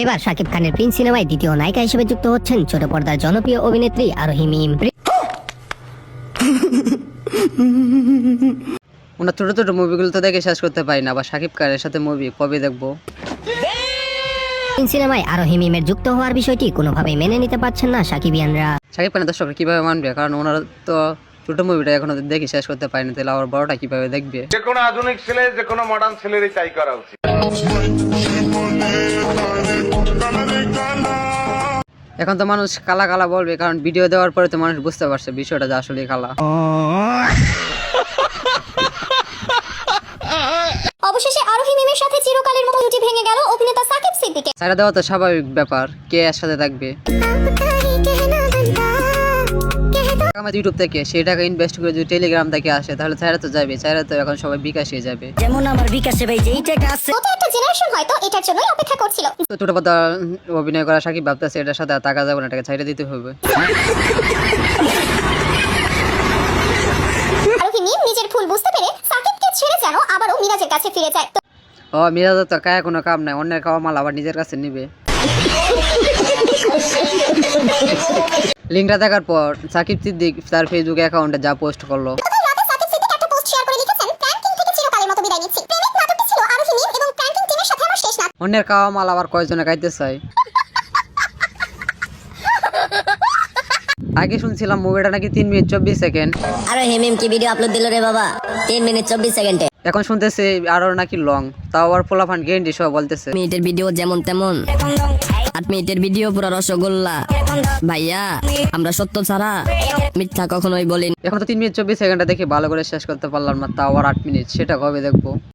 এবার শাকিব খানের প্রিন্স সিনেমায় দ্বিতীয় নায়িকা হিসেবে যুক্ত হচ্ছেন ছোট পর্দার জনপ্রিয় অভিনেত্রী আরোহী মিম। ওনার ছোট ছোট মুভিগুলো তো দেখে শেষ করতে পারি না আবার শাকিব খানের সাথে মুভি কবে দেখব? সিনেমায় আরোহী মিমের যুক্ত হওয়ার বিষয়টি কোনোভাবেই মেনে নিতে পারছেন না সাকিবিয়ানরা। শাকিব খানের দর্শকরা কীভাবে মানবে? কারণ ওনারা তো ছোট মুভিটা এখনও দেখে শেষ করতে পারেনি তাহলে আবার বড়টা কীভাবে দেখবে? যে কোনো আধুনিক ছেলে যে কোনো মডার্ন ছেলেরই তাই করা উচিত। এখন তো মানুষ কালা কালা বলবে কারণ ভিডিও দেওয়ার পরে তো মানুষ বুঝতে পারছে বিষয়টা যে আসলে কালা। অবশেষে আরোহী মিমের সাথে চিরকালের মতো জুটি ভেঙে গেল অভিনেতা সাকিব সিদ্দিকের সারা দেওয়া তো স্বাভাবিক ব্যাপার কে এর সাথে থাকবে? আমার ইউটিউব থেকে সেই টাকা ইনভেস্ট করে যদি টেলিগ্রাম থেকে আসে তাহলে চাইরা তো যাবে চাইরা তো এখন সবাই বিকাশে যাবে। যেমন আমার বিকাশে ভাই যেই টাকা আছে। গত একটা জেনারেশন হয়তো এটার জন্যই অপেক্ষা করছিল। তো ছোট পর্দা অভিনয় করা সাকিব ভাবতেছে এটার সাথে আর টাকা যাবে না এটাকে ছাইড়ে দিতে হবে। আরোহী মিম নিজের ভুল বুঝতে পেরে সাকিবকে ছেড়ে যেন আবারও মিরাজের কাছে ফিরে যায়। তো ও মিরাজের তো কায়া কোনো কাম নাই অন্যের খাওয়া মাল আবার নিজের কাছে নিবে। লিঙ্কটা দেখার পর সাকিব সিদ্দিক তার ফেসবুক অ্যাকাউন্টে যা পোস্ট করল। রাতে সাকিব সিদ্দিক একটা পোস্ট শেয়ার করে লিখেছেন প্র্যাঙ্কিং থেকে চিরকালের মতো বিদায় নিচ্ছি। প্রেমিক নাটকটি ছিল আরোহী মিম এবং প্র্যাঙ্কিং টিমের সাথে আমার শেষ নাটক অন্যের খাওয়া মাল আবার কয়জনে খাইতে চাই আগে শুনছিলাম মুভিটা নাকি তিন মিনিট চব্বিশ সেকেন্ড আরোহী মিম কি ভিডিও আপলোড দিল রে বাবা? তিন মিনিট চব্বিশ সেকেন্ডে এখন শুনতেছি আরও নাকি লং তাও আবার পোলাফান গেন্ডি সব বলতেছে। মিনিটের ভিডিও যেমন তেমন। আট মিনিটের ভিডিও পুরো রসগোল্লা। ভাইয়া, আমরা সত্য ছাড়া মিথ্যা কখনোই বলিনি। এখন তো তিন মিনিট চব্বিশ সেকেন্ডটা দেখে ভালো করে শেষ করতে পারলাম না, তাও আবার আট মিনিট, সেটা কবে দেখব?